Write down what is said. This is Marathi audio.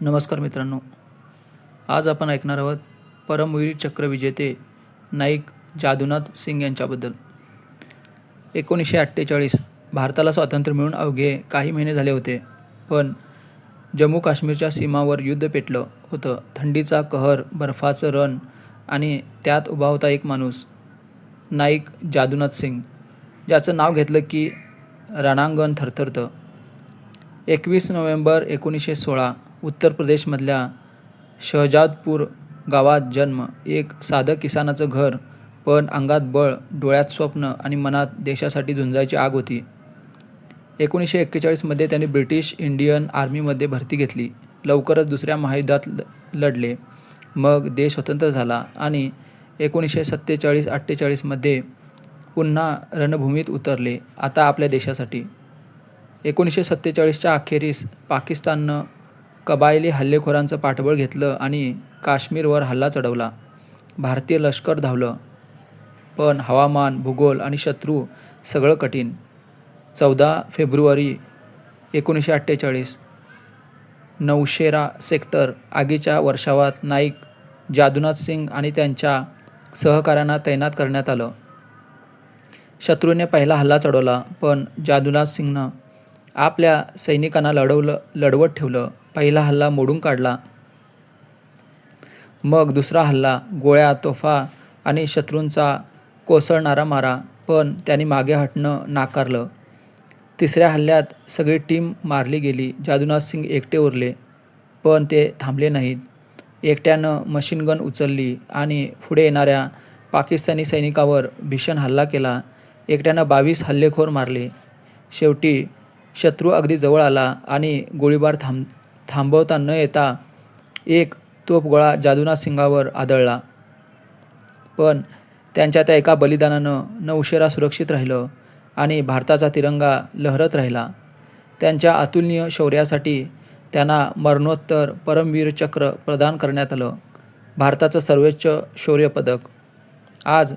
नमस्कार मित्रांनो. आज आपण ऐकणार आहोत परमवीर चक्र विजेते नाईक जादूनाथ सिंग यांच्याबद्दल. एकोणीसशे अठ्ठेचाळीस भारताला स्वातंत्र्य मिळून अवघे काही महिने झाले होते पण जम्मू काश्मीरच्या सीमावर युद्ध पेटलं होतं. थंडीचा कहर बर्फाचं रण आणि त्यात उभा होता एक माणूस नाईक जादूनाथ सिंग ज्याचं नाव घेतलं की रणांगण थरथरतं. एकवीस नोव्हेंबर एकोणीसशे सोळा उत्तर प्रदेशमधल्या शहजादपूर गावात जन्म. एक साधं किसानाचं घर पण अंगात बळ डोळ्यात स्वप्न आणि मनात देशासाठी झुंजायची आग होती. एकोणीसशे एक्केचाळीसमध्ये त्यांनी ब्रिटिश इंडियन आर्मीमध्ये भरती घेतली. लवकरच दुसऱ्या महायुद्धात ल लढले. मग देश स्वतंत्र झाला आणि एकोणीसशे सत्तेचाळीस अठ्ठेचाळीसमध्ये पुन्हा रणभूमीत उतरले आता आपल्या देशासाठी. एकोणीसशे सत्तेचाळीसच्या अखेरीस पाकिस्ताननं कबायली हल्लेखोरांचं पाठबळ घेतलं आणि काश्मीरवर हल्ला चढवला. भारतीय लष्कर धावलं. पण हवामान भूगोल आणि शत्रू सगळं कठीण. चौदा फेब्रुवारी एकोणीसशे अठ्ठेचाळीस. नौशेरा सेक्टर आगीच्या वर्षावात नाईक जादूनाथ सिंग आणि त्यांच्या सहकाऱ्यांना तैनात करण्यात आलं. शत्रूने पहिला हल्ला चढवला पण जादूनाथ सिंगनं आपल्या सैनिकांना लढवलं लढवत ठेवलं पहिला हल्ला मोडून काढला. मग दुसरा हल्ला गोळ्या तोफा आणि शत्रूंचा कोसळणारा मारा पण त्यांनी मागे हटणं नाकारलं. तिसऱ्या हल्ल्यात सगळी टीम मारली गेली जादूनाथ सिंग एकटे उरले पण ते थांबले नाहीत. एकट्यानं मशीनगन उचलली आणि पुढे येणाऱ्या पाकिस्तानी सैनिकावर भीषण हल्ला केला. एकट्यानं बावीस हल्लेखोर मारले. शेवटी शत्रू अगदी जवळ आला आणि गोळीबार थांब थांबवता न येता एक तोफगोळा जादूनाथ सिंगावर आदळला. पण त्यांच्या त्या एका बलिदानानं नौशेरा सुरक्षित राहिलं आणि भारताचा तिरंगा लहरत राहिला. त्यांच्या अतुलनीय शौर्यासाठी त्यांना मरणोत्तर परमवीर चक्र प्रदान करण्यात आलं. भारताचं सर्वोच्च शौर्य पदक आज